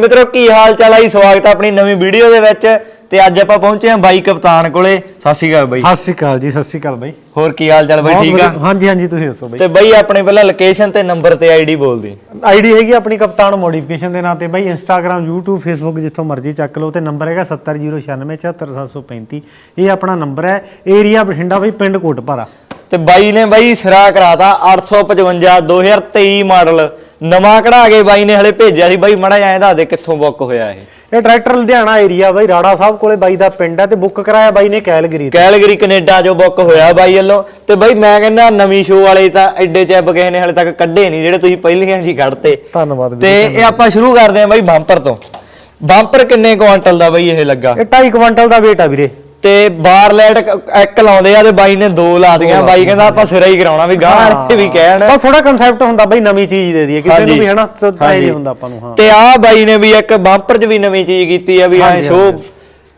ਮਿੱਤਰੋ ਕੀ ਹਾਲ ਚਾਲ ਆਈ ਸਵਾਗਤ ਹੈ ਆਪਣੀ ਨਵੀਂ ਵੀਡੀਓ ਦੇ ਵਿੱਚ। ਤੇ ਅੱਜ ਆਪਾਂ ਪਹੁੰਚੇ ਹਾਂ ਬਾਈ ਕਪਤਾਨ ਕੋਲੇ। ਸਤਿ ਸ਼੍ਰੀ ਅਕਾਲ ਬਾਈ। ਸਤਿ ਸ਼੍ਰੀ ਅਕਾਲ ਜੀ ਸਤਿ ਸ਼੍ਰੀ ਅਕਾਲ ਬਾਈ। ਹੋਰ ਕੀ ਹਾਲ ਚਾਲ ਬਾਈ ਬਹੁਤ ਠੀਕ ਆ? ਵਧੀਆ- ਹਾਂਜੀ ਹਾਂਜੀ ਤੁਸੀਂ ਦੱਸੋ ਬਾਈ। ਤੇ ਬਾਈ ਆਪਣੇ ਪਹਿਲਾਂ ਲੋਕੇਸ਼ਨ ਤੇ ਨੰਬਰ ਤੇ ਆਈਡੀ ਬੋਲ ਦੇ ਆਈਡੀ ਹੈਗੀ ਆਪਣੀ ਕਪਤਾਨ ਮੋਡੀਫਿਕੇਸ਼ਨ ਦੇ ਨਾਂ ਤੇ ਬਾਈ। ਇੰਸਟਾਗ੍ਰam YouTube Facebook ਜਿੱਥੋਂ ਮਰਜ਼ੀ ਚੱਕ ਲਓ ਤੇ ਨੰਬਰ ਹੈਗਾ 7009674735 ਇਹ ਆਪਣਾ ਨੰਬਰ ਹੈ। ਏਰੀਆ ਬਠਿੰਡਾ ਬਾਈ ਪਿੰਡ ਕੋਟਪਾਰਾ। ਤੇ ਬਾਈ ਨੇ ਬਾਈ ਸਿਰਾ ਕਰਾਤਾ 855 2023 ਮਾਡਲ। ਨਵਾਂ ਕਢਾ ਕੇ ਬਾਈ ਨੇ ਹਲੇ ਭੇਜਿਆ ਸੀ। ਬਾਈ ਮੜਾ ਐਂ ਦੱਸ ਦੇ ਕਿੱਥੋਂ ਬੁੱਕ ਹੋਇਆ ਇਹ। ਇਹ ਟਰੈਕਟਰ ਲੁਧਿਆਣਾ ਏਰੀਆ ਬਾਈ ਰਾੜਾ ਸਾਹਿਬ ਕੋਲੇ ਬਾਈ ਦਾ ਪਿੰਡ ਹੈ ਤੇ ਬੁੱਕ ਕਰਾਇਆ ਬਾਈ ਨੇ ਕੈਲਗਰੀ ਤੋਂ। ਕੈਲਗਰੀ ਕੈਨੇਡਾ ਜੋ ਬੁੱਕ ਹੋਇਆ ਬਾਈ ਵੱਲੋਂ। ਤੇ ਬਾਈ ਮੈਂ ਕਹਿੰਦਾ ਨਵੀਂ ਸ਼ੋਅ ਵਾਲੇ ਤਾਂ ਐਡੇ ਚੈਬ ਕਿਸੇ ਨੇ ਹਲੇ ਤੱਕ ਕੱਢੇ ਨਹੀਂ ਜਿਹੜੇ ਤੁਸੀਂ ਪਹਿਲੀਆਂ ਜੀ ਕੱਢਤੇ। ਧੰਨਵਾਦ ਵੀਰ ਤੇ ਇਹ ਆਪਾਂ ਸ਼ੁਰੂ ਕਰਦੇ ਹਾਂ ਬਾਈ ਬੰਪਰ ਤੋਂ। ਬੰਪਰ ਕਿੰਨੇ ਕੁਆਂਟਲ ਦਾ ਬਾਈ ਇਹ ਲੱਗਾ? ਇਹ 2.5 ਕੁਇੰਟਲ ਦਾ weight ਆ ਵੀਰੇ। ਤੇ ਬਾਰ ਲਾਈਟ ਇੱਕ ਲਾਉਂਦੇ ਆ ਤੇ ਬਾਈ ਨੇ ਦੋ ਲਾ ਦੀਆਂ ਬਾਈ ਕਹਿੰਦਾ ਆਪਾਂ ਸਿਰਾ ਹੀ ਕਰਾਉਣਾ ਵੀ ਗਾਹ ਵੀ ਕਹਿਣ। ਬਸ ਥੋੜਾ ਕਨਸੈਪਟ ਹੁੰਦਾ ਬਾਈ ਨਵੀਂ ਚੀਜ਼ ਦੇ ਦਈਏ। ਕਿਸੇ ਨੂੰ। ਵੀ ਹਨਾ ਤਾਂ ਇਹ ਹਾਂਜੀ। ਨਹੀਂ ਹੁੰਦਾ ਆਪਾਂ ਨੂੰ ਹਾਂ। ਤੇ ਆ ਬਾਈ ਨੇ ਵੀ ਇੱਕ ਬੰਪਰ 'ਚ ਵੀ ਨਵੀਂ ਚੀਜ਼ ਕੀਤੀ ਆ ਵੀ ਐ ਸ਼ੋ।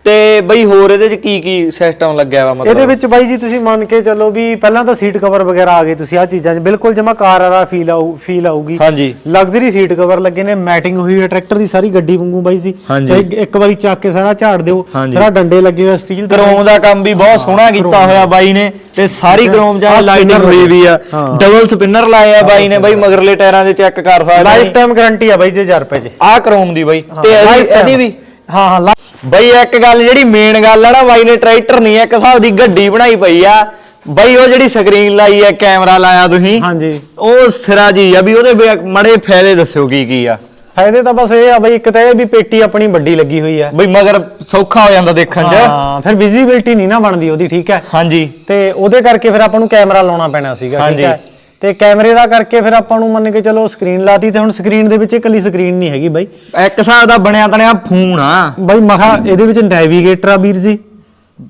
ਤੇ ਬਈ ਹੋਰ ਇਹਦੇ 'ਚ ਕੀ ਕੀ ਸਿਸਟਮ ਲੱਗਿਆ ਵਾ ਇਹਦੇ ਮਤਲਬ ਵਿੱਚ ਬਾਈ ਜੀ ਤੁਸੀਂ ਮੰਨ ਕੇ ਚੱਲੋ ਵੀ ਪਹਿਲਾਂ ਤਾਂ ਸੀਟ ਕਵਰ ਵਗੈਰਾ ਆ ਗਏ ਤੁਸੀਂ ਆ ਚੀਜ਼ਾਂ 'ਚ। ਬਿਲਕੁਲ ਜਮਾ ਕਾਰ ਵਾਲਾ ਫੀਲ ਆਊ ਫੀਲ ਆਊਗੀ। ਹਾਂਜੀ। ਲਗਜ਼ਰੀ ਸੀਟ ਕਵਰ ਲੱਗੇ ਨੇ ਮੈਟਿੰਗ ਹੋਈ ਹੈ ਟਰੈਕਟਰ ਦੀ ਸਾਰੀ ਗੱਡੀ ਵਾਂਗੂ ਬਾਈ ਜੀ। ਹਾਂਜੀ। ਚਾਹੇ ਇੱਕ ਵਾਰੀ ਚੱਕ ਕੇ ਸਾਰਾ ਝਾੜ ਦਿਓ ਹਾਂਜੀ। ਸਾਰਾ ਡੰਡੇ ਲੱਗੇ ਹੋਏ ਸਟੀਲ ਦੇ। ਕ੍ਰੋਮ ਦਾ ਕੰਮ ਵੀ ਬਹੁਤ ਸੋਹਣਾ ਕੀਤਾ ਹੋਇਆ ਬਾਈ ਨੇ ਤੇ ਸਾਰੀ ਕ੍ਰੋਮ ਜਾਂ ਆਹ ਲਾਈਟਿੰਗ spinner ਹੋਈ ਵੀ ਆ। ਹਾਂ। ਡਬਲ ਸਪਿਨਰ ਲਾਏ ਆ ਬਾਈ ਨੇ ਬਾਈ ਮਗਰਲੇ ਟਾਇਰਾਂ ਦੇ ਚੈੱਕ ਕਰ ਸਕਦੇ ਲਾਈਫ ਟਾਈਮ ਗਾਰੰਟੀ ਆ ਬਾਈ ਜੀ 1000 ਰੁਪਏ 'ਚ। ਆ ਕ੍ਰੋਮ ਦੀ ਬਾਈ। ਤੇ ਇਹਦੀ lifetime। ਇਹਦੀ ਵੀ ਹਾਂ ਹਾਂ ਲਾ- ਬਈ ਇੱਕ ਗੱਲ ਜਿਹੜੀ ਮੇਨ ਗੱਲ ਆ ਨਾ ਬਾਈ ਨੇ ਟਰੈਕਟਰ ਨਹੀਂ ਇੱਕ ਹਿਸਾਬ ਦੀ ਗੱਡੀ ਬਣਾਈ ਪਈ ਆ। ਬਈ ਉਹ ਜਿਹੜੀ ਸਕਰੀਨ ਲਾਈ ਆ ਕੈਮਰਾ ਲਾਇਆ ਤੁਸੀਂ ਹਾਂਜੀ। ਉਹ ਸਿਰਾ ਜੀ ਆ ਵੀ ਉਹਦੇ ਮੜੇ ਫਾਇਦੇ ਦੱਸਿਓ ਕੀ ਕੀ ਆ। ਫਾਇਦੇ ਤਾਂ ਬਸ ਇਹ ਆ ਬਾਈ ਇੱਕ ਤਾਂ ਇਹ ਵੀ ਪੇਟੀ ਆਪਣੀ ਵੱਡੀ ਲੱਗੀ ਹੋਈ ਹੈ ਬਈ ਮਗਰ ਸੌਖਾ ਹੋ ਜਾਂਦਾ ਦੇਖਣ 'ਚ। ਹਾਂ ਫਿਰ ਵਿਜ਼ਿਬਿਲਟੀ ਨਹੀਂ ਨਾ ਬਣਦੀ ਉਹਦੀ ਠੀਕ ਹੈ? ਹਾਂਜੀ। ਤੇ ਉਹਦੇ ਕਰਕੇ ਫਿਰ ਆਪਾਂ ਨੂੰ ਕੈਮਰਾ ਲਾਉਣਾ ਪੈਣਾ ਸੀਗਾ ਠੀਕ ਹਾਂਜੀ। ਹੈ? ਤੇ ਕੈਮਰੇ ਦਾ ਕਰਕੇ ਫਿਰ ਆਪਾਂ ਨੂੰ ਮੰਨ ਕੇ ਚਲੋ ਸਕਰੀਨ ਲਾਤੀ ਤੇ ਹੁਣ ਸਕਰੀਨ ਦੇ ਵਿੱਚ ਇਕੱਲੀ ਸਕਰੀਨ ਨਹੀਂ ਹੈਗੀ ਬਾਈ। ਇੱਕ ਹਿਸਾਬ ਦਾ ਬਣਿਆ ਤਣਿਆ ਫੋਨ ਆ। ਬਾਈ ਮਖਾ ਇਹਦੇ ਵਿੱਚ ਨੈਵੀਗੇਟਰ ਆ ਵੀਰ ਜੀ।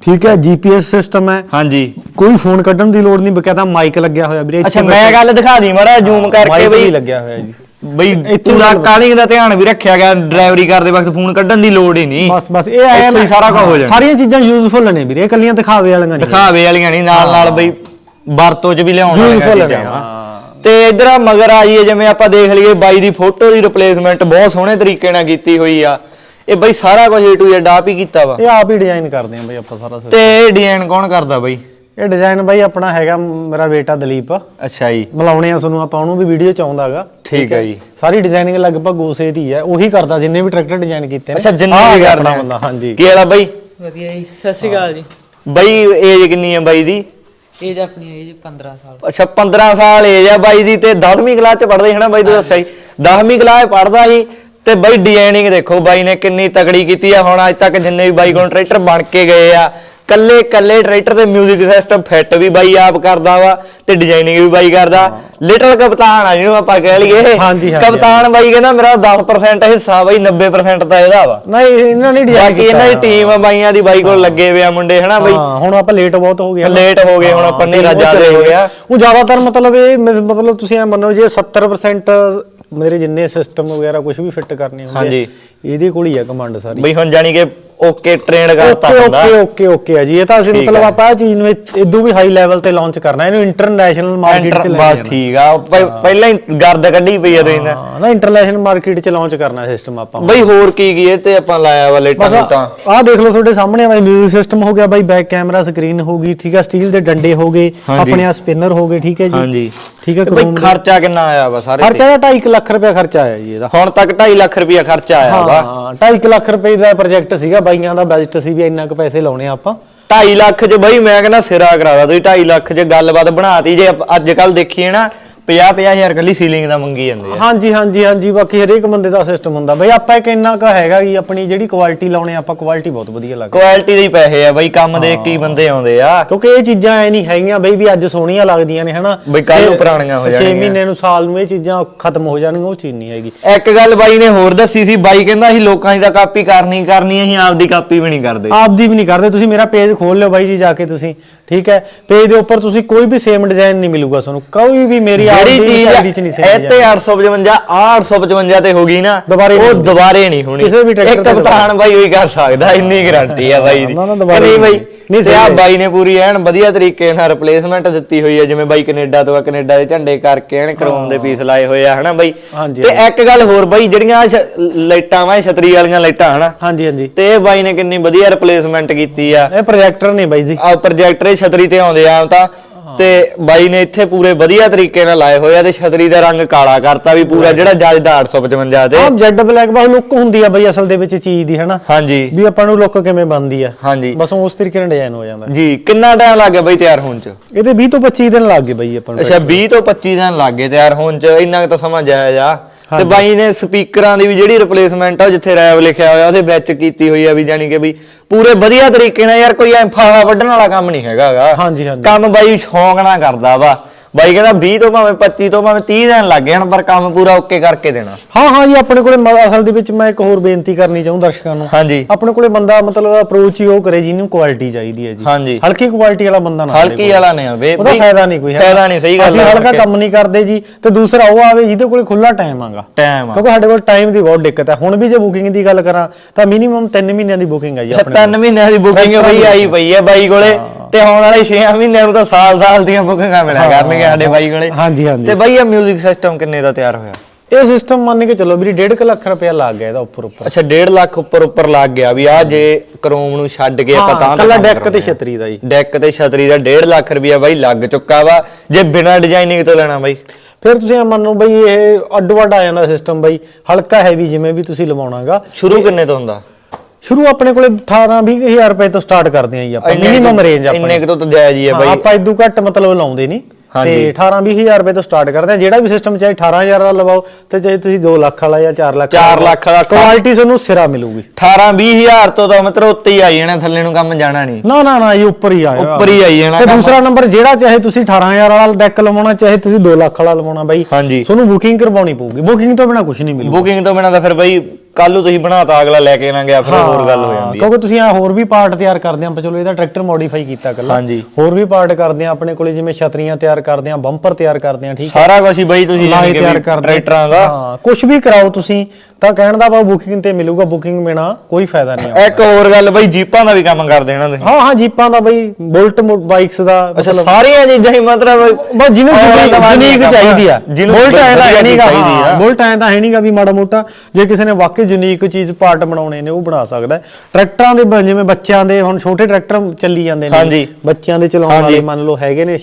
ਠੀਕ ਹੈ ਜੀਪੀਐਸ ਸਿਸਟਮ ਹੈ। ਹਾਂਜੀ। ਕੋਈ ਫੋਨ ਕੱਢਣ ਦੀ ਲੋੜ ਨਹੀਂ ਬਕਾਇਦਾ ਮਾਈਕ ਲੱਗਿਆ ਹੋਇਆ ਵੀਰੇ ਅੱਛਾ ਮੈਂ ਗੱਲ ਦਿਖਾ ਦੀ ਮੜਾ ਜ਼ੂਮ ਕਰਕੇ ਬਈ। ਲੱਗਿਆ ਹੋਇਆ ਜੀ। ਬਈ ਪੂਰਾ ਕਾਲਿੰਗ ਦਾ ਧਿਆਨ ਵੀ ਰੱਖਿਆ ਗਿਆ ਡਰਾਈਵਰੀ ਕਰਦੇ ਵਕਤ ਫੋਨ ਕੱਢਣ ਦੀ ਲੋੜ ਹੀ ਨਹੀਂ। ਬਸ ਬਸ ਇਹ ਆਇਆ ਸਾਰਾ ਕੁਝ ਹੋ ਜਾਣਾ। ਸਾਰੀਆਂ ਚੀਜ਼ਾਂ ਯੂਜ਼ਫੁਲ ਨੇ ਵੀਰੇ ਇਕੱਲੀਆਂ ਦਿਖਾਵੇ ਵਾਲੀਆਂ ਨਹੀਂ। ਦਿਖਾਵੇ ਵਾਲੀਆਂ ਨਹੀਂ ਨਾਲ ਨਾਲ ਬਈ ਵਰਤੋਂ 'ਚ ਵੀ ਲਿਆਉਣ ਵਾਲੀਆਂ Useful ਚੀਜ਼ਾਂ ਵਾ। ਤੇ ਇਧਰ ਆ ਮਗਰ ਆ ਜਾਈਏ ਜਿਵੇਂ ਆਪਾਂ ਦੇਖ ਲਈਏ ਬਾਈ ਦੀ ਫੋਟੋ ਦੀ ਰਿਪਲੇਸਮੈਂਟ ਬਹੁਤ ਸੋਹਣੇ ਤਰੀਕੇ ਨਾਲ ਕੀਤੀ ਹੋਈ ਆ। ਇਹ ਬਈ ਸਾਰਾ ਕੁਝ ਏ ਟੂ ਜ਼ੈਡ ਆਪ ਹੀ ਕੀਤਾ ਵਾ। ਇਹ ਆਪ ਹੀ ਡਿਜ਼ਾਈਨ ਕਰਦੇ ਆ ਬਾਈ ਆਪਾਂ ਸਾਰਾ system। ਤੇ ਡਿਜ਼ਾਈਨ ਕੌਣ ਕਰਦਾ ਬਾਈ? ਇਹ ਡਿਜ਼ਾਈਨ ਬਾਈ ਆਪਣਾ ਹੈਗਾ ਮੇਰਾ ਬੇਟਾ ਦਲੀਪ। ਅੱਛਾ ਜੀ। ਮਿਲਾਉਣੇ ਆ ਤੁਹਾਨੂੰ ਆਪਾਂ ਉਹਨੂੰ ਵੀ ਵੀਡੀਓ ਚ ਆਉਂਦਾਗਾ ਠੀਕ ਹੈ। ਜੀ। ਸਾਰੀ ਡਿਜ਼ਾਈਨਿੰਗ ਲਗਭਗ ਉਸੇ ਦੀ ਹੈ ਉਹੀ ਕਰਦਾ ਜਿੰਨੇ ਵੀ ਟਰੈਕਟਰ ਡਿਜ਼ਾਈਨ ਕੀਤੇ ਨੇ। ਅੱਛਾ ਜਿੰਨੇ ਆਹ ਵੀ ਹੈਗਾ ਕਰਦੇ ਆਪਣਾ ਬੰਦਾ ਹਾਂਜੀ। ਕੀ ਵਾਲਾ ਬਾਈ? ਵਧੀਆ ਜੀ ਸਤਿ ਸ਼੍ਰੀ ਅਕਾਲ ਜੀ। ਬਾਈ ਏਜ ਕਿੰਨੀ ਆ ਬਾਈ ਦੀ? ਏਜ ਆਪਣੀ ਏਜ 15 ਸਾਲ। ਅੱਛਾ 15 ਸਾਲ ਏਜ ਆ ਬਾਈ ਦੀ ਤੇ 10ਵੀਂ ਕਲਾਸ ਚ ਪੜ੍ਹਦੇ ਸੀ ਨਾ ਬਾਈ, ਤੂੰ ਦੱਸਿਆ ਸੀ 10ਵੀਂ ਕਲਾਸ ਪੜ੍ਹਦਾ ਸੀ ਤੇ ਬਾਈ ਡਿਜ਼ਾਈਨਿੰਗ ਦੇਖੋ, ਬਾਈ ਨੇ ਕਿੰਨੀ ਤਕੜੀ ਕੀਤੀ ਆ। ਹੁਣ ਅੱਜ ਤੱਕ ਜਿੰਨੇ ਵੀ ਬਾਈ ਕੋਲ ਟਰੈਕਟਰ ਬਣ ਕੇ ਗਏ ਆ ਕੱਲੇ ਕੱਲੇ ਟਰੈਕਟਰ ਤੇ 뮤직 ਸਿਸਟਮ ਫਿੱਟ ਵੀ ਬਾਈ ਆਪ ਕਰਦਾ ਵਾ ਤੇ ਡਿਜ਼ਾਈਨਿੰਗ ਵੀ ਬਾਈ ਕਰਦਾ। ਲਿਟਲ ਕਪਤਾਨ ਆ ਜਿਹਨੂੰ ਆਪਾਂ ਕਹਿ ਲਈਏ। ਹਾਂਜੀ, ਹਾਂਜੀ, ਕਪਤਾਨ ਬਾਈ ਕਹਿੰਦਾ ਮੇਰਾ 10% ਹਿੱਸਾ ਬਾਈ 90% ਤਾਂ ਇਹਦਾ ਵਾ। ਨਹੀਂ ਇਹਨਾਂ ਨੇ ਡਿਜ਼ਾਈਨ ਬਾਕੀ ਇਹਨਾਂ ਦੀ ਟੀਮ ਬਾਈਆਂ ਦੀ ਬਾਈ ਕੋਲ ਲੱਗੇ ਹੋਏ ਆ ਮੁੰਡੇ ਹਨਾ ਬਾਈ? ਹਾਂ ਹੁਣ ਆਪਾਂ ਲੇਟ ਬਹੁਤ ਹੋ ਗਏ। ਲੇਟ ਹੋ ਗਏ ਹੁਣ ਆਪਾਂ ਨੇਰਾ ਜ਼ਿਆਦਾ ਹੋ ਗਿਆ। ਉਹ ਜ਼ਿਆਦਾਤਰ ਮਤਲਬ ਇਹ ਮ- ਮਤਲਬ ਤੁਸੀਂ ਇਹ ਮੰਨੋ ਜੇ 70% ਮੇਰੇ ਜਿੰਨੇ ਸਿਸਟਮ ਵਗੈਰਾ ਕੁਝ ਵੀ ਫਿੱਟ ਕਰਨੇ ਹੁੰਦੇ ਆ, ਹਾਂਜੀ। ਇਹਦੇ ਕੋਲ ਹੀ ਆ ਕਮਾਂਡ ਸਾਰੀ। ਬਈ ਹੁਣ ਜਾਨੀ ਕਿ ਓਕੇ ਟ੍ਰੇਨਡ ਕਰਤਾ ਓਕੇ ਹੁੰਦਾ ਓਕੇ ਓਕੇ ਓਕੇ ਆ ਜੀ। ਇਹ ਤਾਂ ਅਸੀਂ ਮਤਲਬ ਆ। ਆਪਾਂ ਇਹ ਚੀਜ਼ ਨੂੰ ਇਦੋਂ ਵੀ ਹਾਈ ਲੈਵਲ ਤੇ ਲਾਂਚ ਕਰਨਾ ਇਹਨੂੰ ਇੰਟਰਨੈਸ਼ਨਲ ਮਾਰਕੀਟ ਚ ਲੈ ਬਸ ਠੀਕ ਆ। ਪਹਿਲਾਂ ਹੀ ਗਰਦ ਕੱਢੀ ਪਈ ਆ ਹਾਂ ਨਾ ਇੰਟਰਨੈਸ਼ਨਲ ਮਾਰਕੀਟ ਚ ਲਾਂਚ ਕਰਨਾ ਸਿਸਟਮ ਆਪਾਂ ਬਈ ਹੋਰ ਕੀ ਕੀ ਇਹ ਤੇ ਆਪਾਂ ਲਾਇਆ ਵਾ ਲੇਟਾਂ ਲੂਟਾਂ ਆਹ ਦੇਖ ਲਓ ਤੁਹਾਡੇ ਸਾਹਮਣੇ ਬਾਈ ਮਿਊਜ਼ਿਕ ਸਿਸਟਮ ਹੋ ਗਿਆ ਬਾਈ ਬੈਕ ਕੈਮਰਾ ਸਕਰੀਨ ਹੋ ਗਈ ਠੀਕ ਹੈ ਸਟੀਲ ਦੇ ਡੰਡੇ ਹੋ ਗਏ। ਆਪਣੇ ਆ ਸਪਿਨਰ ਹੋ ਗਏ ਠੀਕ ਹੈ ਜੀ। ਹਾਂਜੀ। ਠੀਕ ਹੈ ਤੇ ਬਈ ਖਰਚਾ ਕਿੰਨਾ ਆਇਆ ਵਾ ਸਾਰੇ? ਖਰਚਾ ਤਾਂ? 2.5 ਲੱਖ ਰੁਪਏ ਖਰਚਾ ਆਇਆ ਜੀ ਇਹਦਾ। ਹੁਣ ਤੱਕ 2.5 ਲੱਖ ਰੁਪਇਆ ਖਰਚਾ ਆਇਆ ਵਾ। ਹਾਂ 2.5 ਲੱਖ ਰੁਪਏ ਦਾ ਪ੍ਰੋਜੈਕਟ ਸੀਗਾ ਬਾਈਆਂ ਦਾ ਬਜਟ ਸੀ ਵੀ ਇੰਨਾ ਕੁ ਪੈਸੇ ਲਾਉਣੇ ਆ ਆਪਾਂ। 2.5 ਲੱਖ ਚ ਬਈ ਮੈਂ ਕਹਿੰਦਾ ਸਿਰਾ ਕਰਾਦਾ ਤੁਸੀਂ 2.5 ਲੱਖ ਚ ਗੱਲਬਾਤ ਬਣਾਤੀ ਜੇ ਅੱਜ ਕੱਲ ਦੇਖੀਏ ਨਾ 50 ਹਜ਼ਾਰ ਕੱਲੀ ਸੀਲਿੰਗ ਦਾ ਮੰਗੀ ਜਾਂਦੇ ਆ। ਹਾਂਜੀ ਹਾਂਜੀ ਹਾਂਜੀ ਬਾਕੀ ਹਰੇਕ ਬੰਦੇ ਦਾ ਸਿਸਟਮ ਹੁੰਦਾ। ਬਈ ਆਪਾਂ ਇੱਕ ਇੰਨਾ ਕੁ ਹੈਗਾ ਕਿ ਆਪਣੀ ਜਿਹੜੀ ਕੁਆਲਿਟੀ ਲਾਉਣੇ ਆਪਾਂ ਕੁਆਲਿਟੀ ਬਹੁਤ ਵਧੀਆ ਲੱਗਦੀ। ਕੁਆਲਿਟੀ ਦੇ ਹੀ ਪੈਸੇ ਆ ਬਈ ਕੰਮ ਦੇ ਕੀ ਬੰਦੇ ਆਉਂਦੇ ਆ। ਕਿਉਂਕਿ ਇਹ ਚੀਜ਼ਾਂ ਐ ਨਹੀਂ ਹੈਗੀਆਂ ਬਈ ਵੀ ਅੱਜ ਸੋਹਣੀਆਂ ਲੱਗਦੀਆਂ ਨੇ ਹਨਾ? ਬਈ ਕੱਲ੍ਹ ਨੂੰ ਪੁਰਾਣੀਆਂ ਹੋ 6 ਜਾਣਗੀਆਂ। ਮਹੀਨੇ ਨੂੰ ਸਾਲ ਨੂੰ ਇਹ ਚੀਜ਼ਾਂ ਖਤਮ ਹੋ ਜਾਣਗੀਆਂ ਉਹ ਚੀਜ਼ ਨਹੀਂ ਹੈਗੀ। ਇੱਕ ਗੱਲ ਬਾਈ ਨੇ ਹੋਰ ਦੱਸੀ ਸੀ ਬਾਈ ਕਹਿੰਦਾ ਅਸੀਂ ਲੋਕਾਂ ਦੀ ਤਾਂ ਕਾਪੀ ਕਰਨੀ ਕਰਨੀ ਅਸੀਂ ਆਪਦੀ ਕਾਪੀ ਵੀ ਨਹੀਂ ਕਰਦੇ। ਆਪਦੀ ਵੀ ਨਹੀਂ ਕਰਦੇ ਤੁਸੀਂ ਮੇਰਾ ਪੇਜ ਖੋਲ ਲਿਓ ਬਾਈ ਜੀ ਜਾ ਕੇ ਤੁਸੀਂ ਠੀਕ ਹੈ? ਪੇਜ ਦੇ ਉੱਪਰ ਤੁਸੀਂ ਕੋਈ ਵੀ ਸੇਮ ਡਿਜ਼ਾਈਨ ਨਹੀਂ ਮਿਲੂਗਾ ਤੁਹਾਨੂੰ ਕੋਈ ਵੀ ਮੇਰੀ ਜਿਹੜੀ ਚੀਜ਼ ਤੇ 855 ਆ 855 ਤੇ ਹੋ ਗਈ ਨਾ ਉਹ। ਦੁਬਾਰੇ ਨਹੀਂ ਹੋਣੀ। ਕਿਸੇ ਵੀ ਟਰੈਕਟਰ ਇੱਕ ਤੇ ਕਪਤਾਨ ਬਾਈ ਉਹੀ ਕਰ ਸਕਦਾ ਇੰਨੀ ਗਾਰੰਟੀ ਆ ਬਾਈ ਦੀ। ਨਹੀਂ ਬਾਈ ਨਹੀਂ। ਨਹੀਂ, ਤੇ ਸਹੀ। ਆ ਹੈ। ਬਾਈ ਨੇ ਪੂਰੀ ਐਨ ਵਧੀਆ ਤਰੀਕੇ ਨਾਲ ਰਿਪਲੇਸਮੈਂਟ ਦਿੱਤੀ ਹੋਈ ਹੈ ਜਿਵੇਂ ਬਾਈ ਕੈਨੇਡਾ ਤੋਂ ਆ ਕੈਨੇਡਾ ਦੇ ਝੰਡੇ ਕਰਕੇ ਐਨ ਕਰੋਮ ਦੇ ਪੀਸ ਲਾਏ ਹੋਏ ਆ ਹਨਾ ਬਾਈ? ਤੇ ਇੱਕ ਗੱਲ ਹੋਰ ਬਾਈ ਜਿਹੜੀਆਂ ਲਾਈਟਾਂ ਵਾ ਛਤਰੀ ਵਾਲੀਆਂ ਲਾਈਟਾਂ ਹਨਾ? ਹਾਂਜੀ ਹਾਂਜੀ। ਤੇ ਇਹ ਬਾਈ ਨੇ ਕਿੰਨੀ ਵਧੀਆ ਰਿਪਲੇਸਮੈਂਟ ਕੀਤੀ ਆ। ਇਹ ਪ੍ਰੋਜੈਕਟਰ ਨੇ ਬਾਈ ਜੀ। ਆ ਪ੍ਰੋਜੈਕਟਰ ਛਤਰੀ ਤੇ ਆਉਂਦੇ ਆ ਤਾਂ ਤੇ ਬਾਈ ਨੇ ਇੱਥੇ ਪੂਰੇ ਵਧੀਆ ਤਰੀਕੇ ਨਾਲ ਲਾਏ ਹੋਏ ਆ ਤੇ ਛਤਰੀ ਦਾ ਰੰਗ ਕਾਲਾ ਕਰਤਾ ਵੀ ਪੂਰਾ ਜਿਹੜਾ ਜੱਜ ਦਾ 855 ਤੇ ਆਹ ਜੈਡ ਬਲੈਕ ਬਾਹ ਲੁੱਕ ਹੁੰਦੀ ਆ ਬਾਈ ਅਸਲ ਦੇ ਵਿੱਚ ਚੀਜ਼ ਦੀ ਹਨਾ? ਹਾਂਜੀ। ਵੀ ਆਪਾਂ ਨੂੰ ਲੁੱਕ ਕਿਵੇਂ ਬਣਦੀ ਆ। ਹਾਂਜੀ। ਬਸ ਉਸ ਤਰੀਕੇ ਨਾਲ ਡਿਜ਼ਾਈਨ ਹੋ ਜਾਂਦਾ। ਜੀ ਕਿੰਨਾ ਟਾਈਮ ਲੱਗ ਗਿਆ ਬਾਈ ਤਿਆਰ ਹੋਣ ਚ? ਇਹਦੇ 20 ਤੋਂ 25 ਦਿਨ ਲੱਗ ਗਏ ਬਾਈ ਆਪਾਂ ਨੂੰ ਅੱਛਾ 20 ਤੋਂ 25 ਦਿਨ ਲੱਗ ਗਏ ਤਿਆਰ ਹੋਣ ਚ ਇੰਨਾ ਤਾਂ ਸਮਾਂ ਜਾਇਜ਼ ਆ। ਤੇ ਬਾਈ ਨੇ ਸਪੀਕਰਾਂ ਦੀ ਵੀ ਜਿਹੜੀ ਰਿਪਲੇਸਮੈਂਟ ਆ ਉਹ ਜਿੱਥੇ ਰੈਵ ਲਿਖਿਆ ਹੋਇਆ ਉਹਦੇ ਵਿੱਚ ਕੀਤੀ ਹੋਈ ਆ ਵੀ ਜਾਨੀ ਕਿ ਵੀ ਪੂਰੇ ਵਧੀਆ ਤਰੀਕੇ ਨਾਲ ਯਾਰ ਕੋਈ ਐ ਫਾਹਾ ਵੱਢਣ ਵਾਲਾ ਕੰਮ ਨਹੀਂ ਹੈਗਾਗਾ ਹਾਂਜੀ, ਹਾਂਜੀ। ਕੰਮ ਬਾਈ ਸ਼ੌਂਕ ਨਾਲ ਕਰਦਾ ਵਾ ਬਾਈ ਕਹਿੰਦਾ 20 ਤੋਂ ਭਾਵੇਂ 25 ਤੋਂ ਭਾਵੇਂ 30 ਦਿਨ ਲੱਗ ਜਾਣ ਪਰ ਕੰਮ ਪੂਰਾ ਓਕੇ ਕਰਕੇ ਦੇਣਾ। ਹਾਂ ਹਾਂ ਜੀ ਆਪਣੇ ਕੋਲੇ ਮ- ਅਸਲ ਦੇ ਵਿੱਚ ਮੈਂ ਇੱਕ ਹੋਰ ਬੇਨਤੀ ਕਰਨੀ ਚਾਹੁੰਦਾ ਦਰਸ਼ਕਾਂ ਨੂੰ। ਹਾਂਜੀ। ਆਪਣੇ ਕੋਲੇ ਬੰਦਾ ਮਤਲਬ ਅਪਰੋਚ ਹੀ ਉਹ ਕਰੇ ਜਿਹਨੂੰ ਕੁਆਲਿਟੀ ਚਾਹੀਦੀ ਹੈ ਜੀ। ਹਾਂਜੀ। ਹਲਕੀ ਕੁਆਲਿਟੀ ਵਾਲਾ ਬੰਦਾ ਨਾ ਹਲਕੀ ਵਾਲਾ ਨਹੀਂ ਆਵੇ ਉਹਦਾ ਫਾਇਦਾ ਨਹੀਂ ਕੋਈ ਫਾਇਦਾ ਨਹੀਂ ਸਹੀ ਗੱਲ ਅਸੀਂ ਹਲਕਾ ਕੰਮ ਨਹੀਂ ਕਰਦੇ ਜੀ ਤੇ ਦੂਸਰਾ ਉਹ ਆਵੇ ਜਿਹਦੇ ਕੋਲੇ ਖੁੱਲਾ ਟਾਈਮ ਆਗਾ। ਟਾਈਮ ਆ। ਕਿਉਂਕਿ ਸਾਡੇ ਕੋਲ ਟਾਈਮ ਦੀ ਬਹੁਤ ਦਿੱਕਤ ਹੈ। ਹੁਣ ਵੀ ਜੇ ਬੁਕਿੰਗ ਦੀ ਗੱਲ ਕਰਾਂ ਤਾਂ ਮਿਨੀਮਮ 3 ਮਹੀਨਿਆਂ ਦੀ ਬੁਕਿੰਗ ਹੈ ਜੀ ਆਪਣੇ ਤਿੰਨ ਮਹੀਨਿਆਂ ਦੀ ਬੁਕਿੰਗ ਬਈ ਆਈ ਪਈ ਹੈ ਬਾਈ ਕੋਲੇ। ਤੇ ਆਉਣ ਵਾਲੇ 6 ਮਹੀਨਿਆਂ ਨੂੰ ਤਾਂ ਸਾਲ ਸਾਲ ਦੀਆਂ ਬੁਕਿੰਗਾਂ ਮਿਲਿਆ ਕਰਨਗੇ ਸਾਡੇ ਬਾਈ ਕੋਲੇ। ਹਾਂਜੀ ਹਾਂਜੀ। ਤੇ ਬਾਈ ਇਹ 뮤직 ਸਿਸਟਮ ਕਿੰਨੇ ਦਾ ਤਿਆਰ ਹੋਇਆ? ਇਹ ਸਿਸਟਮ ਮੰਨ ਕੇ ਚੱਲੋ ਵੀਰੇ 1.5 ਲੱਖ ਰੁਪਇਆ ਲੱਗ ਗਿਆ ਇਹਦਾ ਉੱਪਰ ਉੱਪਰ। ਅੱਛਾ 1.5 ਲੱਖ ਉੱਪਰ ਉੱਪਰ ਲੱਗ ਗਿਆ ਵੀ ਆ ਜੇ ਕਰੋਮ ਨੂੰ ਛੱਡ ਕੇ ਆਪਾਂ ਤਾਂ ਕੱਲਾ ਡੈਕ ਤੇ ਛਤਰੀ ਦਾ ਜੀ। ਡੈਕ ਤੇ ਛਤਰੀ ਦਾ 1.5 ਲੱਖ ਰੁਪਇਆ ਬਾਈ ਲੱਗ ਚੁੱਕਾ ਵਾ। ਜੇ ਬਿਨਾ ਡਿਜ਼ਾਈਨਿੰਗ ਤੋਂ ਲੈਣਾ ਬਾਈ? ਫਿਰ ਤੁਸੀਂ ਇਹ ਮੰਨੋ ਬਈ ਇਹ ਅੱਡੋ ਅੱਡ ਆ ਜਾਂਦਾ ਸਿਸਟਮ ਬਈ। ਹਲਕਾ ਹੈਵੀ ਜਿਵੇਂ ਵੀ ਤੁਸੀਂ ਲਵਾਉਣਾਗਾ। ਸ਼ੁਰੂ ਕਿੰਨੇ ਤੋਂ ਹੁੰਦਾ? ਸ਼ੁਰੂ ਆਪਣੇ ਕੋਲੇ 18 20000 ਰੁਪਏ ਤੋਂ ਸਟਾਰਟ ਕਰਦੇ ਆਂ ਜੀ ਆਪਾਂ ਇੰਨੇ ਮਿਨੀਮਮ ਰੇਂਜ ਇੰਨੇ ਆਪਣੇ। ਕੁ ਤੋਂ ਤਾਂ ਜਾਇਜ਼ ਹੀ ਆ ਹਾਂ, ਬਾਈ। ਆਪਾਂ ਇਦੋਂ ਘੱਟ ਮਤਲਬ ਲਾਉਂਦੇ ਨਹੀਂ। ਹਾਂਜੀ। ਤੇ 18 20000 ਰੁਪਏ ਤੋਂ ਸਟਾਰਟ ਕਰਦੇ ਆ। ਜਿਹੜਾ ਵੀ ਸਿਸਟਮ ਚਾਹੇ 18000 ਵਾਲਾ ਲਵਾਓ ਤੇ ਚਾਹੇ ਤੁਸੀਂ 2 ਲੱਖ ਵਾਲਾ ਜਾਂ 4 ਲੱਖ ਚਾਰ ਲੱਖ ਵਾਲਾ ਕੁਆਲਿਟੀ ਤੁਹਾਨੂੰ ਸਿਰਾ ਮਿਲੂਗੀ। 18 20000 ਤੋਂ ਤਾਂ ਮਤਲਬ ਉੱਤੇ ਹੀ ਆਈ ਜਾਣਾ ਥੱਲੇ ਨੂੰ ਕੰਮ ਜਾਣਾ ਨਹੀਂ। ਨਾ ਨਾ ਨਾ ਇਹ ਉੱਪਰ ਹੀ ਆਏਗਾ ਉੱਪਰ ਹੀ ਆਈ ਜਾਣਾ ਤੇ ਕੰਮ। ਦੂਸਰਾ ਨੰਬਰ ਜਿਹੜਾ ਚਾਹੇ ਤੁਸੀਂ 18000 ਵਾਲਾ ਡੈਕ ਲਵਾਉਣਾ ਚਾਹੇ ਤੁਸੀਂ 2 ਲੱਖ ਵਾਲਾ ਲਵਾਉਣਾ ਬਾਈ ਹਾਂਜੀ। ਤੁਹਾਨੂੰ ਬੁਕਿੰਗ ਕਰਵਾਉਣੀ ਪਊਗੀ। ਬੁਕਿੰਗ ਤੋਂ ਬਿਨਾ ਕੁਝ ਨਹੀਂ ਮਿਲੂਗਾ। ਬੁਕਿੰਗ ਤੋਂ ਬਿਨਾ ਤਾਂ ਫਿਰ ਬਾਈ ਕੱਲ ਨੂੰ ਤੁਸੀਂ ਬਣਾਤਾ ਅਗਲਾ ਲੈ ਕੇ ਨਾ ਗਿਆ ਫਿਰ ਹੋਰ ਗੱਲ ਹੋ ਜਾਂਦੀ ਹੈ। ਕਿਉਂਕਿ ਤੁਸੀਂ ਆ ਹੋਰ ਵੀ ਪਾਰਟ ਤਿਆਰ ਕਰਦੇ ਆਂ ਆਪਾਂ ਚਲੋ ਇਹਦਾ ਟਰੈਕਟਰ ਮੋਡੀਫਾਈ ਕੀਤਾ ਕੱਲਾ ਹਾਂਜੀ। ਹੋਰ ਵੀ ਪਾਰਟ ਕਰਦੇ ਆਂ ਆਪਣੇ ਕੋਲੇ ਜਿਵੇਂ ਛਤਰੀਆਂ ਤਿਆਰ ਕਰਦੇ ਆਂ ਬੰਪਰ ਤਿਆਰ ਕਰਦੇ ਆਂ ਠੀਕ ਹੈ। ਸਾਰਾ ਕੁਝ ਹੀ ਬਾਈ ਤੁਸੀਂ ਜਾਣੀ ਕਿ ਤਿਆਰ ਵੀ ਕਰਦੇ ਟਰੈਕਟਰਾਂ ਦਾ। ਹਾਂ ਕੁਝ ਵੀ ਕਰਾਓ ਤੁਸੀਂ ਤਾਂ ਕਹਿਣ ਦਾ ਭਾਵ ਬੁਕਿੰਗ ਤੇ ਮਿਲੂਗਾ ਬੁਕਿੰਗ ਬਿਨਾ ਕੋਈ ਫਾਇਦਾ ਨਹੀਂ ਆ ਇੱਕ ਹੋਰ ਗੱਲ ਬਾਈ ਜੀਪਾਂ ਦਾ ਵੀ ਕੰਮ ਕਰਦੇ ਇਹਨਾਂ ਦੇ ਹਾਂ ਹਾਂ ਜੀਪਾਂ ਦਾ ਬਈ ਬੁਲਟ ਬਾਈਕਸ ਦਾ ਅੱਛਾ ਸਾਰੀਆਂ ਚੀਜ਼ਾਂ ਹੀ ਮਤਲਬ ਬਸ ਜਿਹਨੂੰ ਯੂਨੀਕ ਚਾਹੀਦੀ ਆ ਬੁਲਟ ਐ ਤਾਂ ਹੈ ਨਹੀਂਗਾ। ਬੁਲਟ ਐ ਤਾਂ ਹੈ ਨਹੀਂਗਾ ਵੀ ਮਾੜਾ ਮੋਟਾ ਜੇ ਕਿਸੇ ਨੇ ਵਾਕਈ ਯੂਨੀਕ ਚੀਜ਼ ਪਾਰਟ ਬਣਾਉਣੇ ਨੇ ਉਹ ਬਣਾ ਸਕਦਾ। ਟਰੈਕਟਰਾਂ ਦੇ ਜਿਵੇਂ ਬੱਚਿਆਂ ਦੇ ਹੁਣ ਛੋਟੇ ਟਰੈਕਟਰ ਚੱਲੀ ਜਾਂਦੇ ਨੇ ਹਾਂਜੀ। ਬੱਚਿਆਂ ਦੇ ਚਲਾਉਣ। ਵਾਲੇ ਮੰਨ ਲਓ ਹੈਗੇ ਨੇ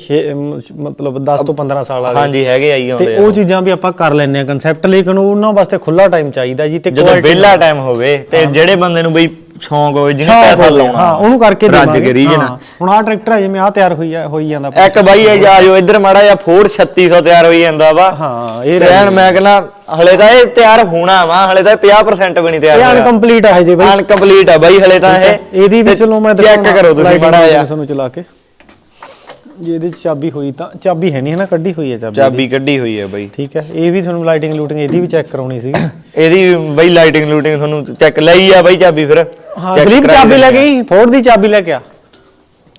ਮਤਲਬ 10 ਤੋਂ 15 ਸਾਲ ਵਾਲੇ ਹਾਂਜੀ ਹੈਗੇ ਆਈ ਆਉਂਦੇ ਤੇ ਉਹ ਚੀਜ਼ਾਂ ਵੀ ਆਪਾਂ ਕਰ ਲੈਂਦੇ ਆ ਕਨਸੈਪਟ ਲੇਕਿਨ ਉਹਨਾਂ ਵਾਸਤੇ ਖੁੱਲਾ ਟਾਈਮ ਚਾਹੀਦਾ ਜੀ ਤੇ ਜਦੋਂ quality- ਵਿਹਲਾ ਟਾਈਮ ਹੋਵੇ ਤੇ ਜਿਹੜੇ ਬੰਦੇ ਨੂੰ ਬਈ ਸ਼ੌਂਕ ਹੋਵੇ ਜਿਹਨੇ ਪੈਸਾ ਲਾਉਣਾ ਹਾਂ ਉਹਨੂੰ ਕਰਕੇ ਰੱਜ। ਕੇ ਰੀਜਨ ਹਾਂ, ਹੁਣ ਆਹ ਟਰੈਕਟਰ ਹੈ ਜਿਵੇਂ ਆਹ ਤਿਆਰ ਹੋਈ ਆ ਹੋਈ ਜਾਂਦਾ। ਇੱਕ ਬਾਈ ਇਹ ਆ ਜੋ ਇੱਧਰ ਮਾੜਾ ਜਿਹਾ ਫੋਰ 3600 ਤਿਆਰ ਹੋਈ ਜਾਂਦਾ ਵਾ। ਹਾਂ ਇਹ ਰਹਿਣ ਮੈਂ ਕਹਿੰਦਾ ਹਲੇ ਤਾਂ ਇਹ ਤਿਆਰ ਹੋਣਾ ਵਾ ਹਲੇ ਤਾਂ ਇਹ 50% ਵੀ ਨਹੀਂ ਤਿਆਰ ਇਹ ਹੋਇਆ। ਅਨਕੰਪਲੀਟ ਹੈ ਜੀ ਬਈ। ਅਨਕੰਪਲੀਟ ਆ ਬਾਈ ਹਲੇ ਤਾਂ ਇਹ ਇਹਦੀ ਵੀ ਤੇ ਚਲੋ ਮੈਂ ਚੈੱਕ ਕਰੋ ਤੁਸੀਂ ਮਾੜਾ ਜਿਹਾ। ਤੁਹਾਨੂੰ ਚਲਾ ਕੇ। ਜੇ ਇਹਦੇ ਚ ਚਾਬੀ ਹੋਈ ਤਾਂ ਚਾਬੀ ਹੈ ਨਹੀਂ ਹੈ ਨਾ ਕੱਢੀ ਹੋਈ ਹੈ ਚਾਬੀ ਚਾਬੀ ਕੱਢੀ ਹੋਈ ਹੈ ਬਾਈ। ਠੀਕ ਹੈ ਇਹ ਵੀ ਤੁਹਾਨੂੰ ਲਾਈਟਿੰਗ ਲੂਟਿੰਗ ਇਹਦੀ ਵੀ ਚੈੱਕ ਕਰਾਉਣੀ ਸੀ। ਇਹਦੀ ਬਈ ਲਾਈਟਿੰਗ ਲੂਟਿੰਗ ਤੁਹਾਨੂੰ ਚੈੱਕ ਲਈ ਆ ਬਾਈ ਚਾਬੀ ਫਿਰ। ਹਾਂ Check ਚਾਬੀ ਲੈ ਆ। ਗਈ ਫੋਰਡ ਦੀ ਚਾਬੀ ਲੈ ਕੇ ਆ।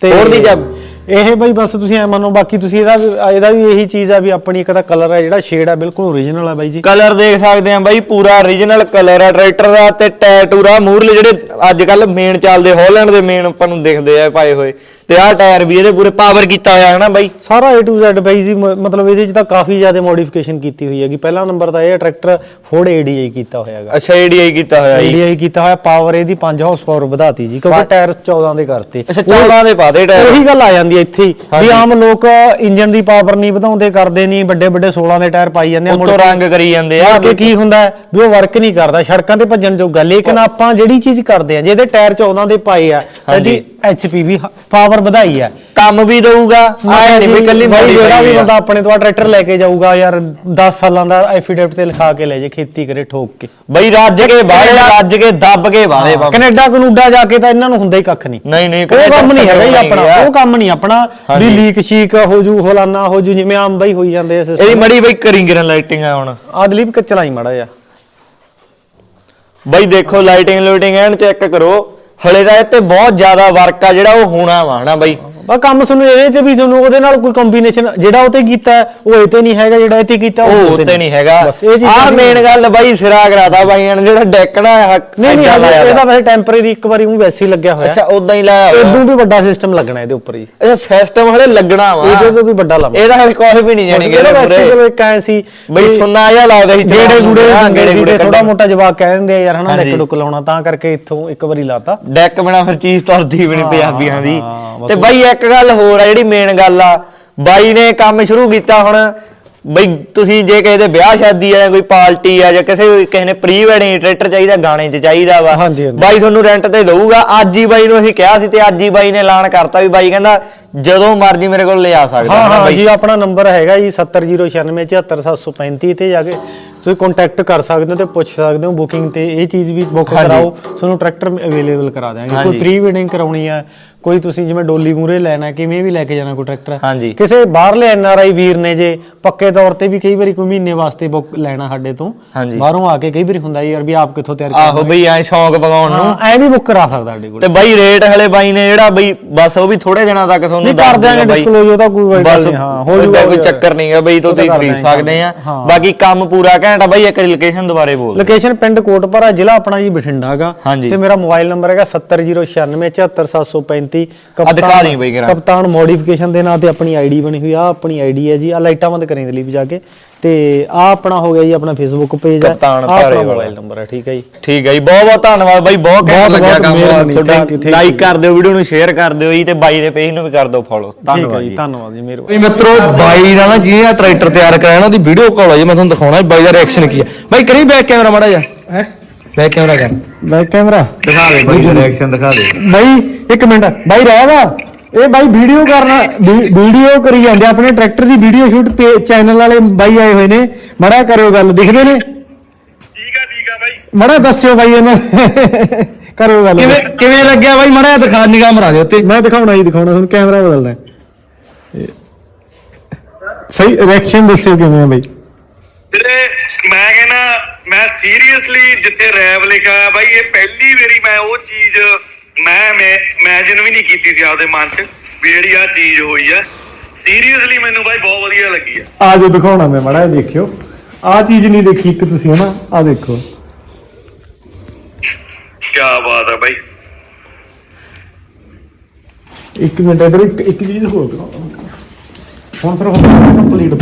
ਤੇ Ford ਦੀ ਚਾਬੀ? ਇਹ ਬਈ ਬਸ ਤੁਸੀਂ ਐ ਮੰਨੋ ਬਾਕੀ ਤੁਸੀਂ ਇਹਦਾ ਵੀ- ਇਹਦਾ ਵੀ ਇਹੀ ਚੀਜ਼ ਆ ਵੀ ਆਪਣੀ ਇੱਕ ਤਾਂ ਕਲਰ ਹੈ ਜਿਹੜਾ ਸ਼ੇਡ ਹੈ ਬਿਲਕੁਲ ਓਰੀਜਨਲ ਹੈ ਬਾਈ ਜੀ। ਕਲਰ ਦੇਖ ਸਕਦੇ ਆ ਬਾਈ ਪੂਰਾ origignal ਕਲਰ ਆ ਟਰੈਕਟਰ ਦਾ ਤੇ ਟੈਟੂਰਾ ਮੂਰਲੇ ਜਿਹੜੇ ਅੱਜ ਕੱਲ ਮੇਨ ਚੱਲਦੇ ਹਾਲੈਂਡ ਦੇ ਮੇਨ ਆਪਾਂ ਨੂੰ ਦਿਖਦੇ ਆ ਪਾਏ ਹੋਏ। ਤੇ ਆਹ ਟਾਇਰ ਵੀ ਇਹਦੇ ਪੂਰੇ ਪਾਵਰ ਕੀਤਾ ਹੋਇਆ ਹੈ ਨਾ ਬਾਈ? ਸਾਰਾ A to Z ਬਾਈ ਜੀ ਮ- ਮਤਲਬ ਇਹਦੇ ਚ ਤਾਂ ਕਾਫੀ ਜ਼ਿਆਦਾ ਮੋਡੀਫਿਕੇਸ਼ਨ ਕੀਤੀ ਹੋਈ ਹੈਗੀ। ਪਹਿਲਾ ਨੰਬਰ ਤਾਂ ਇਹ ਟਰੈਕਟਰ ਫੋਰਡ ADI ਕੀਤਾ ਹੋਇਆ ਹੈਗਾ। ਅੱਛਾ ADI ਕੀਤਾ ਹੋਇਆ ਜੀ। ADI ਕੀਤਾ ਹੋਇਆ ਪਾਵਰ ਇਹਦੀ 5 ਹਾਰਸ ਪਾਵਰ ਵਧਾਤੀ ਜੀ ਕਿਉਂਕਿ ਟਾਇਰ 14 ਦੇ ਕਰਤੇ। ਅੱਛਾ 14 ਦੇ ਪਾ ਦੇ ਟਾਇਰ ਉਹੀ ਗੱਲ ਆ ਜਾਂਦੀ ਹੈ ਇੱਥੇ ਹੀ ਵੀ ਆਮ ਲੋਕ ਇੰਜਨ ਦੀ ਪਾਵਰ ਨਹੀਂ ਵਧਾਉਂਦੇ ਕਰਦੇ ਨਹੀਂ ਵੱਡੇ ਵੱਡੇ 16 ਦੇ ਟਾਇਰ ਪਾਈ ਜਾਂਦੇ ਆ ਉੱਤੋਂ ਰੰਗ ਕਰੀ ਜਾਂਦੇ ਆ। ਕਿ ਕੀ ਹੁੰਦਾ ਹੈ? ਵੀ ਉਹ ਵਰਕ ਨਹੀਂ ਕਰਦਾ ਸੜਕਾਂ ਤੇ ਭੱਜਣ ਜੋਗਾ। ਲੇਕਿਨ ਆਪਾਂ ਜਿਹੜੀ ਚੀਜ਼ ਕਰਦੇ ਆ ਜਿਹਦੇ ਟਾਇਰ 14 ਦੇ ਪਾਏ ਆ ਇਹਦੀ ਐਚਪੀ ਵੀ ਪਾਵਰ ਵਧਾਈ ਹੈ ਕੰਮ ਵੀ ਦਊਗਾ ਆਏ ਨਹੀਂ ਵੀ ਕੱਲੀ ਬਾਈ ਮੋੜੀ ਜਿਹੜਾ ਵੀ ਬੰਦਾ ਆਪਣੇ ਤੋਂ ਟਰੈਕਟਰ ਲੈ ਕੇ ਜਾਊਗਾ ਯਾਰ 10 ਸਾਲਾਂ ਦਾ ਐਫੀਡੇਵਿਟ ਤੇ ਲਿਖਾ ਕੇ ਲੈ ਜੇ ਖੇਤੀ ਕਰੇ ਠੋਕ ਕੇ। ਬਈ ਰੱਜ ਕੇ ਬਾਹਰ ਰੱਜ ਕੇ ਦੱਬ ਕੇ ਬਾਹਰੇ ਬਾਬਾ। ਕੈਨੇਡਾ ਕੈਨੂਡਾ ਜਾ ਕੇ ਤਾਂ ਇਹਨਾਂ ਨੂੰ ਹੁੰਦਾ ਹੀ ਕੱਖ ਨਹੀਂ। ਨਹੀਂ ਨਹੀਂ ਉਹ ਕੰਮ ਨਹੀਂ ਹੈਗਾ ਜੀ ਆਪਣਾ। ਉਹ ਕੰਮ ਨਹੀਂ ਆਪਣਾ। ਵੀ। ਲੀਕ ਸ਼ੀਕ ਹੋ ਜੂ ਫਲਾਨਾ ਹੋ ਜੂ ਜਿਵੇਂ ਆਮ ਬਈ ਹੋਈ ਜਾਂਦੇ ਆ system। ਇਹਦੀ ਮੜੀ ਬਈ ਕਰਿੰਗਰਨ ਲਾਈਟਿੰਗ ਆ ਹੁਣ। ਆਹ ਦਲੀਪ ਕੱਚਲਾ ਹੀ ਮੜਾ ਜਾ ਬਈ ਦੇਖੋ ਲਾਈਟਿੰਗ ਲੂਟਿੰਗ ਐਨ ਚੈੱਕ ਕਰੋ। ਹਲੇ ਤਾਂ ਇਹ ਤੇ ਬਹੁਤ ਜ਼ਿਆਦਾ ਵਰਕ ਆ ਜਿਹੜਾ ਉਹ ਹੋਣਾ ਵਾ ਹਨਾ ਬਾਈ? ਬਾ ਕੰਮ ਤੁਹਾਨੂੰ ਇਹਦੇ ਤੇ ਵੀ ਤੁਹਾਨੂੰ ਉਹਦੇ ਨਾਲ ਕੋਈ ਕੰਬੀਨੇਸ਼ਨ ਜਿਹੜਾ ਉਹ ਤੇ ਕੀਤਾ ਹੈ, ਉਹ ਇਹ ਤੇ ਨਹੀਂ ਹੈਗਾ ਜਿਹੜਾ ਇਹ ਤੇ ਕੀਤਾ ਉਹ ਉੱਤੇ ਨਹੀਂ। ਹੈਗਾ। ਬਸ ਇਹ ਚੀਜ਼ਾਂ ਆਹ ਦੀ- ਮੇਨ ਗੱਲ ਬਾਈ ਸਿਰਾ ਕਰਾਤਾ ਬਾਈਆਂ ਨੇ ਜਿਹੜਾ ਡੈਕਣਾ ਹੱਕ ਨਹੀਂ ਨਹੀਂ ਇਹਦਾ। ਵੈਸੇ ਟੈਂਪਰੇਰੀ ਇੱਕ ਵਾਰੀ ਉਹ ਵੈਸੇ ਹੀ ਲੱਗਿਆ ਹੋਇਆ। ਅੱਛਾ ਉਦਾਂ ਹੀ ਲਾਇਆ ਹੋਇਆ। ਇਦੋਂ ਵੀ ਵੱਡਾ ਸਿਸਟਮ ਲੱਗਣਾ ਇਹਦੇ ਉੱਪਰ ਜੀ ਅੱਛਾ ਸਿਸਟਮ ਹਲੇ ਲੱਗਣਾ ਵਾ। ਇਹਦੇ ਤੋਂ ਵੀ ਵੱਡਾ ਲਾਵਾਂ। ਇਹਦਾ ਹਲੇ ਕੁਝ ਵੀ ਨਹੀਂ ਜਾਣੀ ਇਹਦਾ ਵੈਸੇ ਚਲੋ ਇੱਕ ਐ ਸੀ ਬਈ ਸੁਣਨਾ ਜਿਹਾ ਲੱਗਦਾ ਸੀ ਗੇੜੇ ਚਲਾਉਣ ਨੂੰ, ਗੁੜੇ ਹਾਂ, ਗੇੜੇ ਗੁੜੇ ਥੋੜਾ। ਮੋਟਾ ਜਵਾਬ ਕਹਿ ਦਿੰਦੇ ਆ ਯਾਰ ਹਨਾ ਹਾਂਜੀ। ਡੈਕ ਡੁੱਕ ਲਾਉਣਾ। ਤਾਂ ਕਰਕੇ ਇੱਥੋਂ ਇੱਕ ਵਾਰੀ ਲਾਤਾ। ਡੈਕ ਬਿਨਾ ਫਿਰ ਚੀਜ਼ ਤੁਰਦੀ ਵੀ ਨਹੀਂ ਪੰਜਾਬੀਆਂ ਦੀ। ਹਾਂ, ਬਸ ਤੇ ਬਾਈ ਇੱਕ ਗੱਲ ਹੋਰ ਆ ਜਿਹੜੀ ਮੇਨ ਗੱਲ ਆ ਬਾਈ ਨੇ ਕੰਮ ਸ਼ੁਰੂ ਕੀਤਾ ਹੁਣ ਬਈ ਤੁਸੀਂ ਜੇ ਕਿਸੇ ਦੇ ਵਿਆਹ ਸ਼ਾਦੀ ਆ ਕੋਈ ਪਾਰਟੀ ਆ ਜਾਂ ਕਿਸੇ ਕਿਸੇ ਨੇ ਪ੍ਰੀ ਵੈਡਿੰਗ ਟਰੈਕਟਰ ਚਾਹੀਦਾ ਗਾਣੇ 'ਚ ਚਾਹੀਦਾ ਵਾ ਹਾਂਜੀ, ਹਾਂਜੀ। ਬਾਈ ਤੁਹਾਨੂੰ ਰੈਂਟ ਤੇ ਦਊਗਾ ਅੱਜ ਹੀ ਬਾਈ ਨੂੰ ਅਸੀਂ ਕਿਹਾ ਸੀ ਤੇ ਅੱਜ ਹੀ ਬਾਈ ਨੇ ਐਲਾਨ ਕਰਤਾ ਵੀ ਬਾਈ ਕਹਿੰਦਾ ਜਦੋਂ ਮਰਜ਼ੀ ਮੇਰੇ ਕੋਲ ਲਿਆ ਸਕਦਾ ਹਾਂ ਹਾਂ ਬਾਈ? ਜੀ ਆਪਣਾ ਨੰਬਰ ਹੈਗਾ ਜੀ 7009674735 ਤੇ ਜਾ ਕੇ ਤੁਸੀਂ ਕੰਟੈਕਟ ਕਰ ਸਕਦੇ ਹੋ ਤੇ ਪੁੱਛ ਸਕਦੇ ਹੋ ਬੁਕਿੰਗ ਤੇ ਇਹ ਚੀਜ਼ ਵੀ ਬੁੱਕ। ਕਰਾਓ ਤੁਹਾਨੂੰ ਟਰੈਕਟਰ ਅਵੇਲੇਬਲ ਕਰਾ ਦਿਆਂਗੇ ਹਾਂਜੀ। ਕੋਈ ਪ੍ਰੀ ਵੈਡਿੰਗ ਕਰਾਉਣੀ ਹੈ ਕੋਈ ਤੁਸੀਂ ਜਿਵੇਂ ਡੋਲੀ ਮੂਰੇ ਲੈਣਾ ਕਿਵੇਂ ਵੀ ਲੈ ਕੇ ਜਾਣਾ ਕੋਈ ਟਰੈਕਟਰ ਹਾਂਜੀ। ਕਿਸੇ ਬਾਹਰਲੇ ਐਨਆਰਆਈ ਵੀਰ ਨੇ ਜੇ ਪੱਕੇ ਤੌਰ ਤੇ ਵੀ ਕਈ ਵਾਰੀ ਕੋਈ ਮਹੀਨੇ ਵਾਸਤੇ ਬੁੱਕ ਲੈਣਾ ਸਾਡੇ ਤੋਂ ਹਾਂਜੀ। ਬਾਹਰੋਂ ਆ ਕੇ ਕਈ ਵਾਰੀ ਹੁੰਦਾ ਯਾਰ ਵੀ ਆਪ ਕਿੱਥੋਂ ਤਿਆਰ ਆਹੋ ਬਈ ਐ ਸ਼ੌਂਕ ਪਗਾਉਣ ਨੂੰ ਐ ਵੀ ਬੁੱਕ ਕਰਾ ਸਕਦਾ ਸਾਡੇ ਕੋਲ ਤੇ ਬਾਈ ਰੇਟ ਹਲੇ ਬਾਈ ਨੇ ਜਿਹੜਾ ਬਈ ਬਸ ਉਹ ਵੀ ਥੋੜੇ ਦਿਨਾਂ ਤੱਕ ਤੁਹਾਨੂੰ ਕਰ ਦਿਆਂਗੇ disclose, ਉਹਦਾ ਕੋਈ ਬਸ ਨਹੀਂ, ਹਾਂ, ਹੋ ਜਾਊਗਾ, ਕੋਈ ਚੱਕਰ ਨਹੀਂ ਹੈ ਬਈ ਤੁਸੀਂ ਖਰੀਦ ਸਕਦੇ ਆ। ਬਾਕੀ ਕੰਮ ਪੂਰਾ ਘੈਂਟ ਆ ਬਾਈ ਇੱਕ ਲੋਕੇਸ਼ਨ ਦੁਬਾਰੇ ਬੋਲ। ਲੋਕੇਸ਼ਨ ਪਿੰਡ ਕੋਟਪੁਰਾ ਜ਼ਿਲ੍ਹਾ ਆਪਣਾ ਜੀ ਬਠਿੰਡਾ ਹੈਗਾ। ਤੇ ਮੇਰਾ ਮੋਬਾਈਲ ਨੰਬਰ ਹੈਗਾ 7096773735 ਬਈ ਜਰਾ। ਕਪਤਾਨ ਮੋਡੀਫਿਕੇਸ਼ਨ ਦੇ ਨਾਂ ਤੇ ਆਪਣੀ ਆਈਡੀ ਬਣੀ ਹੋਈ ਆ ਆਪਣੀ ਆਈਡੀ ਹੈ ਜੀ ਆ ਲਾਈਟਾਂ ਬੰਦ ਕਰੀ ਦਲੀਪ ਜਾ ਕੇ। ਤੇ ਆ ਆਪਣਾ ਹੋ ਗਿਆ ਜੀ ਆਪਣਾ ਫੇਸਬੁੱਕ ਪੇਜ ਹੈ। ਕਪਤਾਨ ਭਾਰੇ ਵਾਲਾ। ਮੋਬਾਈਲ ਨੰਬਰ ਹੈ ਠੀਕ ਹੈ ਜੀ। ਠੀਕ ਹੈ ਜੀ ਬਹੁਤ ਬਹੁਤ ਧੰਨਵਾਦ ਬਾਈ ਬਹੁਤ ਘੈਂਟ ਬਹੁਤ- ਲੱਗਿਆ ਕੰਮ ਤੁਹਾਡਾ। ਲਾਈਕ। ਕਰ ਦਿਓ ਵੀਡੀਓ ਨੂੰ ਸ਼ੇਅਰ ਕਰ ਦਿਓ ਜੀ ਤੇ ਬਾਈ ਦੇ ਪੇਜ ਨੂੰ ਵੀ ਕਰ ਦਿਓ ਫੋਲੋ ਧੰਨਵਾਦ ਜੀ। ਧੰਨਵਾਦ ਜੀ ਬਈ ਮਿੱਤਰੋ ਬਾਈ ਦਾ ਨਾ ਜਿਹਨੇ ਆ ਟਰੈਕਟਰ ਤਿਆਰ ਕਰਾਇਆ ਨਾ ਉਹਦੀ ਵੀਡੀਓ ਕਾਲ ਆ ਜੀ ਮੈਂ ਤੁਹਾਨੂੰ ਦਿਖਾਉਣਾ ਬਾਈ ਦਾ ਰਿਐਕਸ਼ਨ ਕੀ ਆ। ਬਾਈ ਕਰੀ ਬੈਕ ਕੈਮਰਾ ਮਾੜਾ ਜਾ ਹੈ? ਬੈਕ ਕੈਮਰਾ ਕਰ। Back camera. ਦਿਖਾ ਦੇ ਬਾਈ ਰਿਐਕਸ਼ਨ ਦਿਖਾ ਦੇ। ਬਾਈ ਇੱਕ ਮਿੰਟ। ਬਾਈ ਰਹੇਗਾ ਇਹ ਬਾਈ ਵੀਡੀਓ ਕਰਨਾ ਵੀਡੀਓ ਕਰੀ ਜਾਂਦੇ ਆਪਣੇ ਟਰੈਕਟਰ ਦੀ ਵੀਡੀਓ ਸ਼ੂਟ ਚੈਨਲ ਵਾਲੇ ਬਾਈ ਆਏ ਹੋਏ ਨੇ। ਮੜਾ ਕਰਿਓ ਗੱਲ ਦਿਖਦੇ ਨੇ? ਠੀਕ ਆ ਠੀਕ ਆ ਬਾਈ। ਮੜਾ ਦੱਸਿਓ ਬਾਈ ਇਹਨਾਂ। ਕਰਿਓ ਗੱਲ। ਕਿਵੇਂ ਕਿਵੇਂ ਲੱਗਿਆ ਬਾਈ? ਮਾੜਾ ਦਿਖਾ ਨਿਗਾਹ ਮਰਾ ਦੇ ਉੱਤੇ। ਮੈਂ ਦਿਖਾਉਣਾ ਜੀ ਦਿਖਾਉਣਾ ਤੁਹਾਨੂੰ ਕੈਮਰਾ ਬਦਲਣਾ। ਹੈ। ਸਹੀ ਰਿਐਕਸ਼ਨ ਦੱਸਿਓ ਕਿਵੇਂ ਆ ਬਾਈ। ਵੀਰੇ ਮੈਂ ਸੀਰੀਅਸਲੀ ਜਿੱਥੇ ਰੈਵ ਲਿਖਿਆ ਬਾਈ ਇਹ ਪਹਿਲੀ ਵਾਰੀ ਮੈਂ ਉਹ ਚੀਜ਼ ਮੈਂ ਮੈਂ ਇਮੇਜਿਨ ਵੀ ਨਹੀਂ ਕੀਤੀ ਸੀ ਆਪਦੇ ਮਨ 'ਚ ਵੀ ਜਿਹੜੀ ਆ ਚੀਜ਼ ਹੋਈ ਆ। ਸੀਰੀਅਸਲੀ ਮੈਨੂੰ ਬਾਈ ਬਹੁਤ ਵਧੀਆ ਲੱਗੀ ਆ। ਆ ਜੋ ਦਿਖਾਉਣਾ ਮੈਂ ਮੜਾ ਦੇਖਿਓ। ਆ ਚੀਜ਼ ਨਹੀਂ ਦੇਖੀ ਇੱਕ ਤੁਸੀਂ ਹਨਾ? ਆ ਦੇਖੋ। ਕੀ ਬਾਤ ਆ ਬਾਈ। ਇੱਕ ਮਿੰਟ ਇਧਰ ਇੱਕ ਇੱਕ ਚੀਜ਼ ਹੋਰ ਦਿਖਾਉਣਾ ਹੁਣ ਫਿਰ ਕੰਪਲੀਟ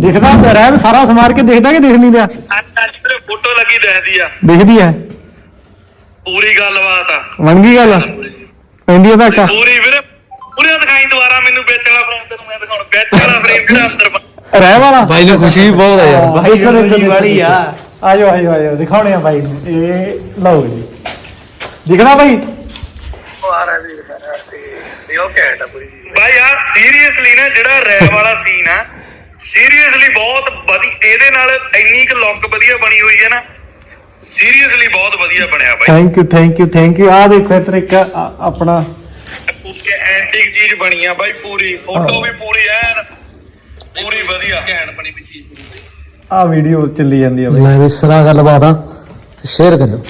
ਦਿਖਦਾ ਰਹਿ ਸਾਰਾ ਸਮਾਰ ਕੇ ਦਿਖਦਾ ਕਿ ਦਿਖ ਨਹੀਂ ਰਿਹਾ? ਤੇ ਲੱਗੀ ਦੱਸਦੀ ਆ? ਦਿਖਦੀ ਹੈ ਪੂਰੀ ਗੱਲਬਾਤ ਆ। ਬਣ ਗਈ ਗੱਲ? ਪੈਂਦੀ ਹੈ ਧੱਕਾ? ਪੂਰੀ ਵੀਰੇ ਪੂਰੀ ਦਿਖਾਈ ਦੁਬਾਰਾ ਮੈਨੂੰ ਵਿੱਚ ਵਾਲਾ ਫਰੇਮ ਤੈਨੂੰ ਮੈਂ ਦਿਖਾਉਣਾ। ਵਿੱਚ ਵਾਲਾ ਫਰੇਮ ਜਿਹੜਾ ਅੰਦਰ ਰਹਿ ਵਾਲਾ? ਬਾਈ ਨੂੰ ਖੁਸ਼ੀ ਵੀ ਬਹੁਤ ਆ ਯਾਰ। ਬਾਈ ਨੂੰ ਖੁਸ਼ੀ ਵਾਲੀ ਆ। ਆਜੋ ਆਜੋ ਆਜੋ ਦਿਖਾਉਣੇ ਆ ਬਾਈ ਨੂੰ। ਇਹ ਲਓ ਜੀ। ਦਿਖਣਾ ਬਾਈ? ਬਾਈ ਆ ਸੀਰੀਅਸਲੀ ਨਾ ਜਿਹੜਾ ਰੈਪ ਵਾਲਾ ਸੀਨ ਆ ਸੀਰੀਅਸਲੀ ਬਹੁਤ ਵਧੀਆ ਇਹਦੇ ਨਾਲ ਇੰਨੀ ਕੁ ਲੁੱਕ ਵਧੀਆ ਬਣੀ ਹੋਈ ਹੈ ਨਾ ਸੀਰੀਅਸਲੀ ਬਹੁਤ ਵਧੀਆ ਬਣਿਆ ਬਾਈ। Thank you thank you thank you ਆ ਦੇਖੋ ਇਹ ਤਰੀਕਾ ਆ- ਆਪਣਾ ਪੂਰੀ ਐਂਟੀਕ ਚੀਜ਼ ਬਣੀ ਆ ਬਾਈ ਪੂਰੀ। ਫੋਟੋ ਵੀ ਪੂਰੀ ਐਨ ਪੂਰੀ ਵਧੀਆ। ਘੈਂਟ ਬਣੀ ਵੀ ਚੀਜ਼ ਆ ਵੀਡੀਓ ਚੱਲੀ ਜਾਂਦੀ ਆ ਬਾਈ। ਲੈ ਵੀ ਸਰਾ ਗੱਲਬਾਤ ਆ ਸ਼ੇਅਰ ਕਰਿਓ